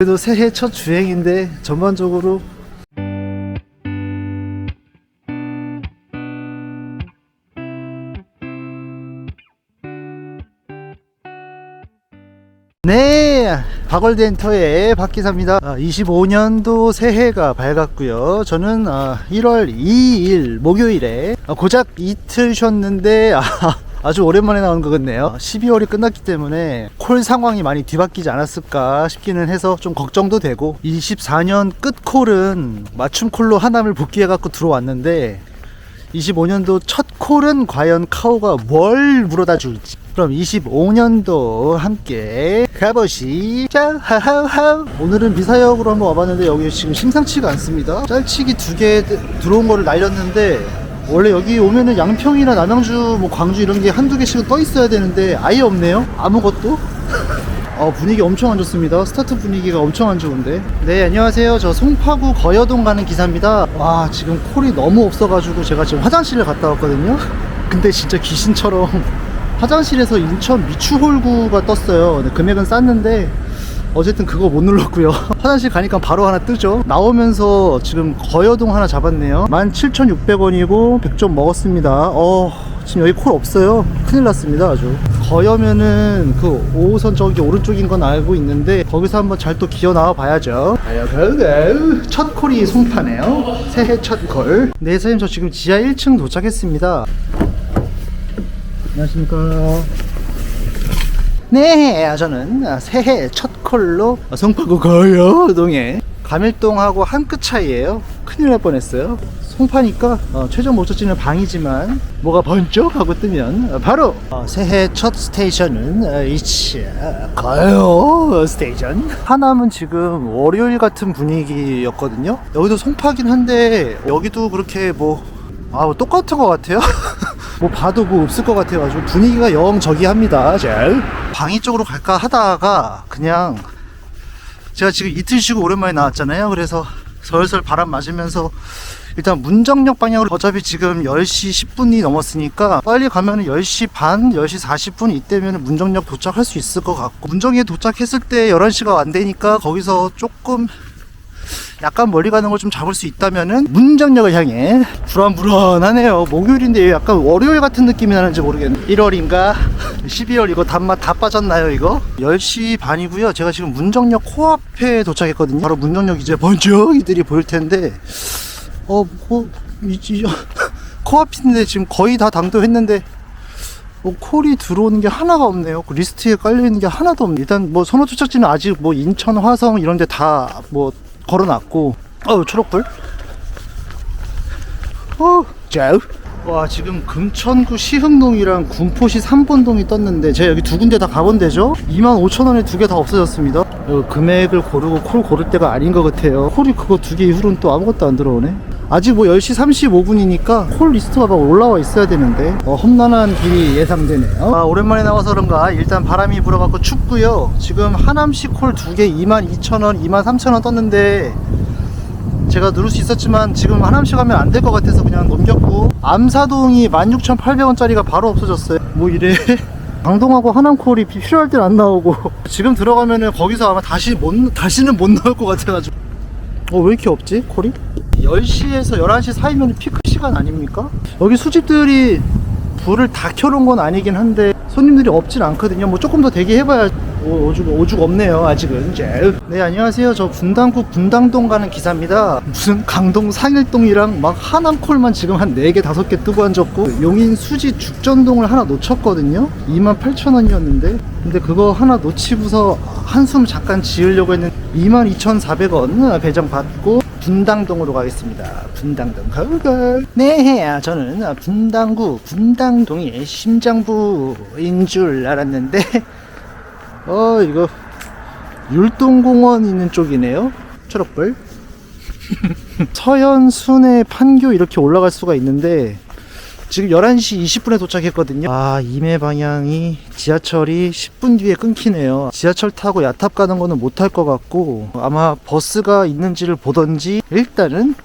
그래도 새해 첫 주행인데 전반적으로 네, 박월덴터의 박기사입니다. 25년도 새해가 밝았고요. 저는 아, 1월 2일 목요일에 아, 고작 이틀 쉬었는데 아, 아주 오랜만에 나온 것 같네요. 12월이 끝났기 때문에 콜 상황이 많이 뒤바뀌지 않았을까 싶기는 해서 좀 걱정도 되고 24년 끝 콜은 맞춤 콜로 하남을 복귀해갖고 들어왔는데 25년도 첫 콜은 과연 카오가 뭘 물어다 줄지. 그럼 25년도 함께 가보시죠 하하하. 오늘은 미사역으로 한번 와봤는데 여기 지금 심상치가 않습니다. 짤치기 두 개 들어온 거를 날렸는데 원래 여기 오면은 양평이나 남양주 뭐 광주 이런 게 한두 개씩은 떠 있어야 되는데 아예 없네요 아무것도 어, 분위기 엄청 안 좋습니다. 스타트 분위기가 엄청 안 좋은데. 네, 안녕하세요. 저 송파구 거여동 가는 기사입니다. 와, 지금 콜이 너무 없어가지고 제가 지금 화장실을 갔다 왔거든요. 근데 진짜 귀신처럼 화장실에서 인천 미추홀구가 떴어요. 네, 금액은 쌌는데 어쨌든 그거 못 눌렀고요. 화장실 가니까 바로 하나 뜨죠. 나오면서 지금 거여동 하나 잡았네요. 17,600원이고 100점 먹었습니다. 어, 지금 여기 콜 없어요. 큰일 났습니다. 아주. 거여면은 그 5호선 저기 오른쪽인 건 알고 있는데 거기서 한번 잘 또 기어 나와 봐야죠. 첫 콜이 송파네요. 새해 첫 콜. 네, 선생님 저 지금 지하 1층 도착했습니다. 안녕하십니까. 네, 저는 새해 첫 콜로 송파구 거여동에 가밀동하고 한 끗 차이에요. 큰일 날 뻔했어요. 송파니까 어, 최종 목적지는 방이지만 뭐가 번쩍 하고 뜨면 바로 어, 새해 첫 스테이션은 어, 이치 거요 스테이션 하남은 지금 월요일 같은 분위기였거든요 여기도 송파긴 한데 여기도 그렇게 뭐 아, 똑같은 것 같아요. 뭐 봐도 뭐 없을 것 같아가지고 분위기가 영 저기합니다. 잘 방이 쪽으로 갈까 하다가 그냥 제가 지금 이틀 쉬고 오랜만에 나왔잖아요. 그래서 설설 바람 맞으면서 일단 문정역 방향으로 어차피 지금 10시 10분이 넘었으니까 빨리 가면은 10시 반, 10시 40분 이때면 문정역 도착할 수 있을 것 같고 문정에 도착했을 때 11시가 안 되니까 거기서 조금 약간 멀리 가는 걸 좀 잡을 수 있다면은 문정역을 향해 불안불안하네요. 목요일인데 왜 약간 월요일 같은 느낌이 나는지 모르겠네. 1월인가 12월 이거 단맛 다 빠졌나요 이거? 10시 반이고요. 제가 지금 문정역 코앞에 도착했거든요. 바로 문정역 이제 번쩍 이들이 보일 텐데 어, 뭐, 이지 코앞인데 지금 거의 다 당도했는데 뭐 콜이 들어오는 게 하나가 없네요. 그 리스트에 깔려 있는 게 하나도 없네. 일단 뭐 선호 투척지는 아직 뭐 인천, 화성 이런 데 다 뭐 걸어놨고. 어우 초록불. 어, 자. 와 지금 금천구 시흥동이랑 군포시 3번동이 떴는데 제가 여기 두 군데 다 가본 데죠? 25,000원에 두 개 다 없어졌습니다 어, 금액을 고르고 콜 고를 때가 아닌 것 같아요 콜이 그거 두 개 이후로는 또 아무것도 안 들어오네 아직 뭐 10시 35분이니까 콜 리스트가 막 올라와 있어야 되는데 어, 험난한 길이 예상되네요. 아, 오랜만에 나와서 그런가? 일단 바람이 불어갖고 춥고요. 지금 하남시 콜 두 개 22,000원 23,000원 떴는데 제가 누를 수 있었지만 지금 하남시 가면 안 될 것 같아서 그냥 넘겼고 암사동이 16,800원짜리가 바로 없어졌어요. 뭐 이래. 강동하고 하남콜이 필요할 땐 안 나오고. 지금 들어가면은 거기서 아마 다시 못 다시는 못 나올 것 같아가지고. 어 왜 이렇게 없지 콜이? 10시에서 11시 사이면 피크 시간 아닙니까? 여기 수집들이 불을 다 켜놓은 건 아니긴 한데 손님들이 없진 않거든요. 뭐 조금 더 대기해봐야 오, 오죽, 오죽 없네요. 아직은. 이제. 네 안녕하세요. 저 분당구 분당동 가는 기사입니다. 무슨 강동 상일동이랑 막 하남콜만 지금 한 4개 5개 뜨고 앉았고 용인 수지 죽전동을 하나 놓쳤거든요. 28,000원이었는데 근데 그거 하나 놓치고서 한숨 잠깐 지으려고 했는데 22,400원 배정 받고 분당동으로 가겠습니다. 분당동 가가. 네, 저는 분당구 분당동이 심장부인 줄 알았는데, 어 이거 율동공원 있는 쪽이네요. 초록불. 서현, 순회, 판교 이렇게 올라갈 수가 있는데 지금 11시 20분에 도착했거든요. 아, 임해 방향이 지하철이 10분 뒤에 끊기네요. 지하철 타고 야탑 가는 거는 못할 것 같고 아마 버스가 있는지를 보던지 일단은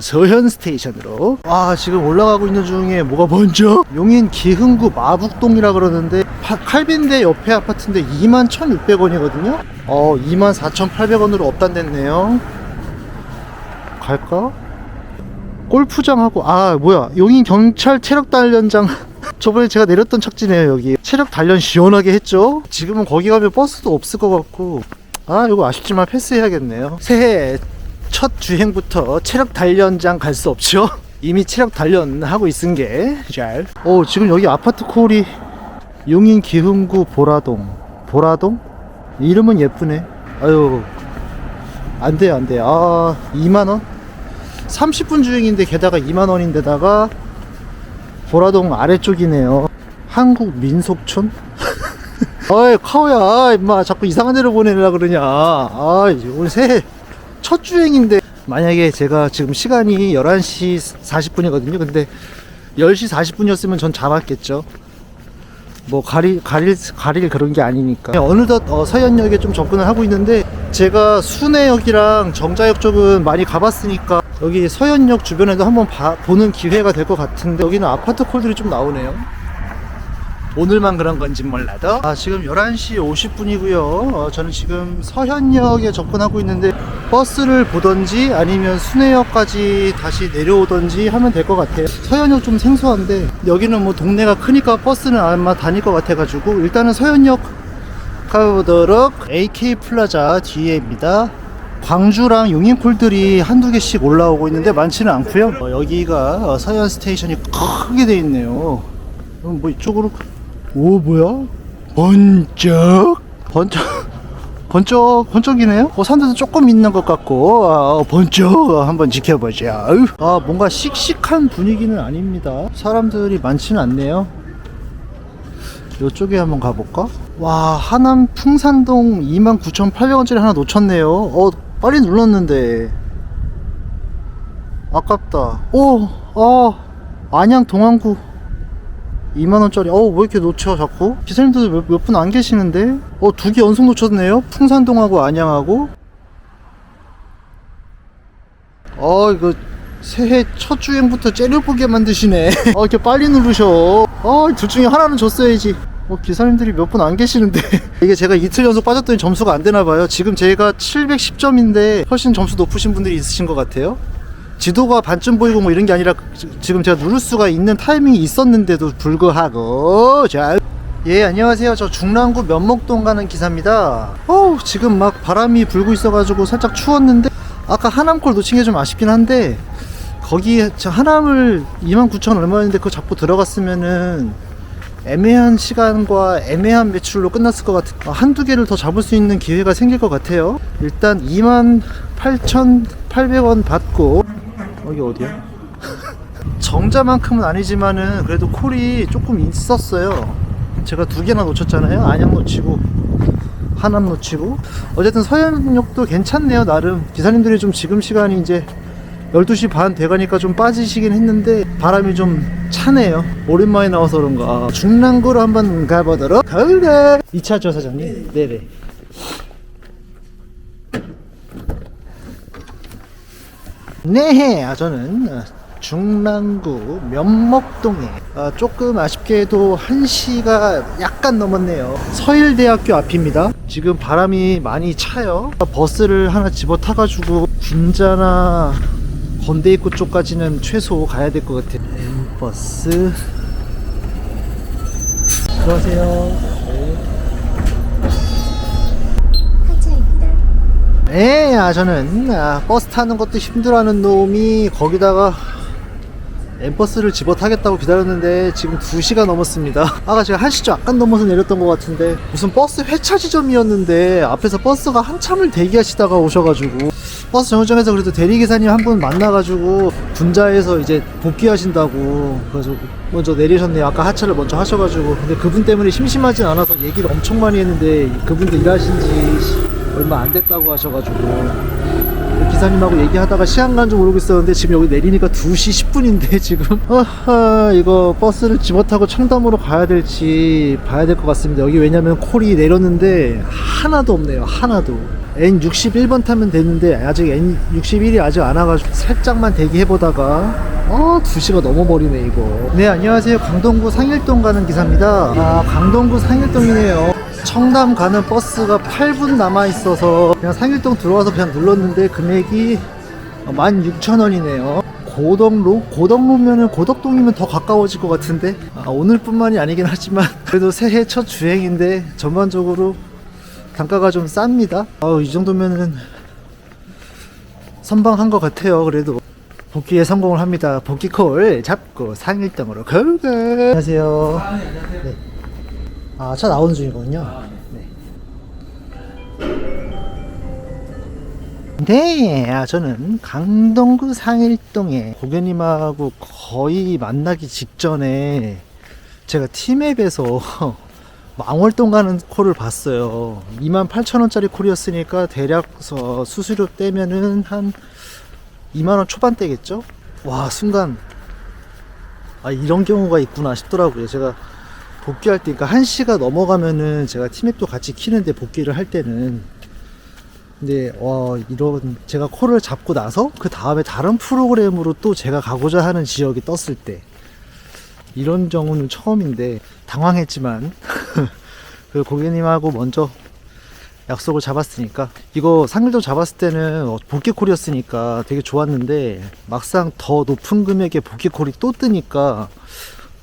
서현 스테이션으로 아 지금 올라가고 있는 중에 뭐가 먼저 용인 기흥구 마북동이라 그러는데 파- 칼빈대 옆에 아파트인데 21,600원이거든요 어 24,800원으로 업단됐네요 갈까? 골프장하고 아 뭐야. 용인 경찰 체력 단련장. 저번에 제가 내렸던 착지네요 여기. 체력 단련 시원하게 했죠? 지금은 거기 가면 버스도 없을 것 같고. 아 이거 아쉽지만 패스해야겠네요. 새해 첫 주행부터 체력 단련장 갈 수 없죠? 이미 체력 단련하고 있은 게잘. 오 지금 여기 아파트 콜이 용인 기흥구 보라동. 보라동? 이름은 예쁘네. 아유. 안돼요 안돼요. 아 2만원 30분 주행인데 게다가 2만원인데다가 보라동 아래쪽이네요. 한국 민속촌? 어이 카오야 임마 자꾸 이상한 데로 보내려 그러냐. 아 오늘 새해 첫 주행인데. 만약에 제가 지금 시간이 11시 40분이거든요. 근데 10시 40분이었으면 전 잡았겠죠. 뭐 가릴 가릴 가릴 그런 게 아니니까. 어느덧 어, 서현역에 좀 접근을 하고 있는데 제가 순회역이랑 정자역 쪽은 많이 가봤으니까 여기 서현역 주변에도 한번 봐- 보는 기회가 될 것 같은데 여기는 아파트 콜들이 좀 나오네요. 오늘만 그런 건지 몰라도. 아 지금 11시 50분이고요. 어, 저는 지금 서현역에 접근하고 있는데 버스를 보던지 아니면 순회역까지 다시 내려오던지 하면 될 것 같아요. 서현역 좀 생소한데 여기는 뭐 동네가 크니까 버스는 아마 다닐 것 같아 가지고 일단은 서현역 가보도록 AK 플라자 뒤에입니다 광주랑 용인콜들이 한두 개씩 올라오고 있는데 많지는 않고요 어, 여기가 어, 서현 스테이션이 크게 돼 있네요 그럼 뭐 이쪽으로 오 뭐야? 번쩍 번쩍 번쩍 번쩍이네요. 어, 산들도 조금 있는 것 같고 아, 번쩍 한번 지켜보자. 아유, 아 뭔가 씩씩한 분위기는 아닙니다. 사람들이 많지는 않네요. 이쪽에 한번 가볼까? 와 하남 풍산동 29,800원짜리 하나 놓쳤네요. 어 빨리 눌렀는데. 아깝다. 오, 아 안양 동안구. 2만원짜리. 어우 왜 이렇게 놓쳐 자꾸? 기사님들 몇분 안 계시는데? 어 두 개 연속 놓쳤네요? 풍산동하고 안양하고? 어 이거 새해 첫 주행부터 째려보게 만드시네. 어 이렇게 빨리 누르셔. 어둘 중에 하나는 줬어야지 어 기사님들이 몇 분 안 계시는데. 이게 제가 이틀 연속 빠졌더니 점수가 안 되나 봐요. 지금 제가 710점인데 훨씬 점수 높으신 분들이 있으신 것 같아요. 지도가 반쯤 보이고 뭐 이런 게 아니라 지- 지금 제가 누를 수가 있는 타이밍이 있었는데도 불구하고 자. 예 안녕하세요. 저 중랑구 면목동 가는 기사입니다. 어우 지금 막 바람이 불고 있어가지고 살짝 추웠는데 아까 하남콜 놓친 게 좀 아쉽긴 한데 거기 저 하남을 29,000 얼마였는데 그거 잡고 들어갔으면은 애매한 시간과 애매한 매출로 끝났을 것 같은 어, 한두 개를 더 잡을 수 있는 기회가 생길 것 같아요 일단 28,800원 받고 여기 어디야? 정자만큼은 아니지만은 그래도 콜이 조금 있었어요. 제가 두 개나 놓쳤잖아요. 안양 놓치고 하남 놓치고 어쨌든 서현역도 괜찮네요. 나름 기사님들이 좀 지금 시간이 이제 12시 반 돼가니까 좀 빠지시긴 했는데 바람이 좀 차네요. 오랜만에 나와서 그런가. 중랑구로 한번 가보도록 가을에 2차죠 사장님? 네네. 네, 아, 저는 어, 중랑구 면목동에 어, 조금 아쉽게도 1시가 약간 넘었네요. 서일대학교 앞입니다. 지금 바람이 많이 차요. 버스를 하나 집어 타가지고 군자나 건대 입구 쪽까지는 최소 가야 될 것 같아요. 버스. 들어가세요. 네. 네, 아, 저는 아, 버스 타는 것도 힘들어하는 놈이 거기다가 엠버스를 집어 타겠다고 기다렸는데 지금 2시가 넘었습니다. 아까 제가 1시 좀 약간 넘어서 내렸던 것 같은데 무슨 버스 회차 지점이었는데 앞에서 버스가 한참을 대기하시다가 오셔가지고 버스 정류장에서 그래도 대리기사님 한 분 만나가지고 군자에서 이제 복귀하신다고 그래서 먼저 내리셨네요. 아까 하차를 먼저 하셔가지고 근데 그분 때문에 심심하진 않아서 얘기를 엄청 많이 했는데 그분도 일하신 지 얼마 안 됐다고 하셔가지고 기사님하고 얘기하다가 시간 간 줄 모르고 있었는데 지금 여기 내리니까 2시 10분인데 지금. 아하 이거 버스를 집어 타고 청담으로 가야 될지 봐야 될 것 같습니다. 여기 왜냐면 콜이 내렸는데 하나도 없네요 하나도. N61번 타면 되는데 아직 N61이 아직 안 와가지고 살짝만 대기해보다가 어 2시가 넘어버리네 이거. 네 안녕하세요. 강동구 상일동 가는 기사입니다. 아 강동구 상일동이네요 청담 가는 버스가 8분 남아 있어서 그냥 상일동 들어와서 그냥 눌렀는데 금액이 16,000원이네요. 고덕로? 고덕로면은 고덕동이면 더 가까워질 것 같은데 아, 오늘뿐만이 아니긴 하지만 그래도 새해 첫 주행인데 전반적으로 단가가 좀 쌉니다. 아, 이 정도면은 선방한 것 같아요. 그래도 복귀에 성공을 합니다. 복귀 콜 잡고 상일동으로 걸가. 안녕하세요. 네. 아, 차 나오는 중이거든요. 네. 네, 아, 저는 강동구 상일동에 고객님하고 거의 만나기 직전에 제가 티맵에서 망월동 가는 콜을 봤어요. 28,000원짜리 콜이었으니까 대략 서 수수료 떼면은 한 2만원 초반대겠죠? 와, 순간, 아, 이런 경우가 있구나 싶더라고요. 제가 복귀할 때, 그러니까 1시가 넘어가면은 제가 티맵도 같이 키는데 복귀를 할 때는. 근데 와 이런 제가 콜을 잡고 나서 그 다음에 다른 프로그램으로 또 제가 가고자 하는 지역이 떴을 때. 이런 경우는 처음인데 당황했지만 그 고객님하고 먼저 약속을 잡았으니까. 이거 상일도 잡았을 때는 어, 복귀 콜이었으니까 되게 좋았는데 막상 더 높은 금액의 복귀 콜이 또 뜨니까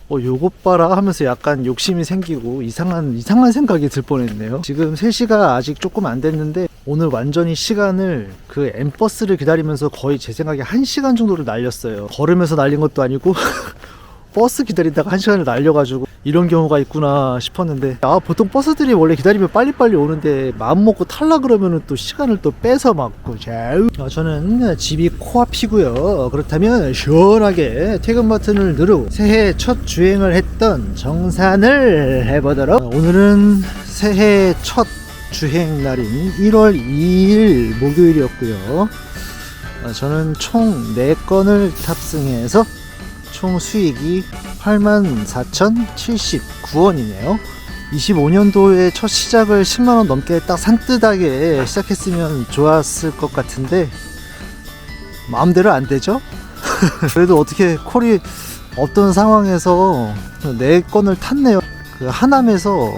어, 요것 봐라 하면서 약간 욕심이 생기고 이상한, 이상한 생각이 들 뻔했네요. 지금 3시가 아직 조금 안 됐는데 오늘 완전히 시간을 그 엠버스를 기다리면서 거의 제 생각에 1시간 정도를 날렸어요. 걸으면서 날린 것도 아니고 버스 기다리다가 1시간을 날려가지고 이런 경우가 있구나 싶었는데 아 보통 버스들이 원래 기다리면 빨리빨리 오는데 마음 먹고 탈라 그러면은 또 시간을 또 뺏어 맞고 자우 아, 저는 집이 코앞이고요. 그렇다면 시원하게 퇴근 버튼을 누르고 새해 첫 주행을 했던 정산을 해보도록. 오늘은 새해 첫 주행 날인 1월 2일 목요일이었고요. 아, 저는 총 4건을 탑승해서 총 수익이 84,079원이네요. 25년도에 첫 시작을 10만원 넘게 딱 산뜻하게 시작했으면 좋았을 것 같은데, 마음대로 안 되죠? 그래도 어떻게 콜이 없던 상황에서 네 건을 탔네요. 그 하남에서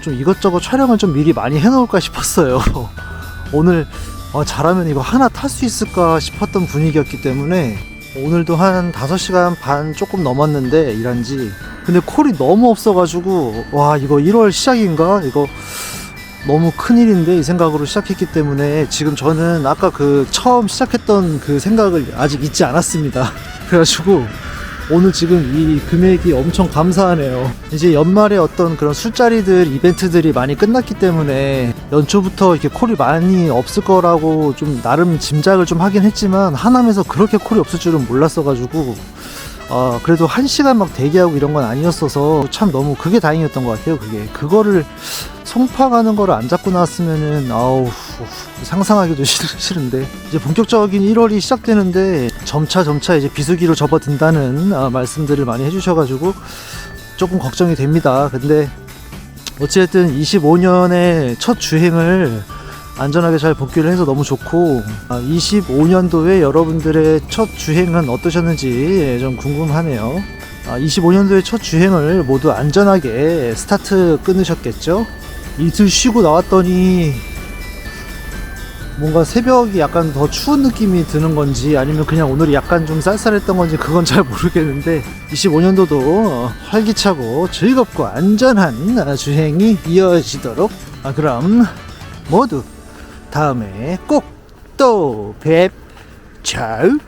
좀 이것저것 촬영을 좀 미리 많이 해놓을까 싶었어요. 오늘 어, 잘하면 이거 하나 탈 수 있을까 싶었던 분위기였기 때문에 오늘도 한 5시간 반 조금 넘었는데 일한 지. 근데 콜이 너무 없어가지고 와 이거 1월 시작인가? 이거 너무 큰일인데 이 생각으로 시작했기 때문에 지금 저는 아까 그 처음 시작했던 그 생각을 아직 잊지 않았습니다. 그래가지고 오늘 지금 이 금액이 엄청 감사하네요. 이제 연말에 어떤 그런 술자리들, 이벤트들이 많이 끝났기 때문에 연초부터 이렇게 콜이 많이 없을 거라고 좀 나름 짐작을 좀 하긴 했지만 하남에서 그렇게 콜이 없을 줄은 몰랐어가지고 아 그래도 한 시간 막 대기하고 이런 건 아니었어서 참 너무 그게 다행이었던 것 같아요. 그게 그거를 송파 가는 거를 안 잡고 나왔으면은 아우 상상하기도 싫, 싫은데 이제 본격적인 1월이 시작되는데 점차 점차 이제 비수기로 접어든다는 아, 말씀들을 많이 해주셔가지고 조금 걱정이 됩니다. 근데 어찌됐든 25년의 첫 주행을 안전하게 잘 복귀를 해서 너무 좋고 25년도에 여러분들의 첫 주행은 어떠셨는지 좀 궁금하네요. 25년도의 첫 주행을 모두 안전하게 스타트 끊으셨겠죠? 이틀 쉬고 나왔더니 뭔가 새벽이 약간 더 추운 느낌이 드는 건지 아니면 그냥 오늘이 약간 좀 쌀쌀했던 건지 그건 잘 모르겠는데 25년도도 활기차고 즐겁고 안전한 주행이 이어지도록. 아 그럼 모두 다음에 꼭 또 뵙자우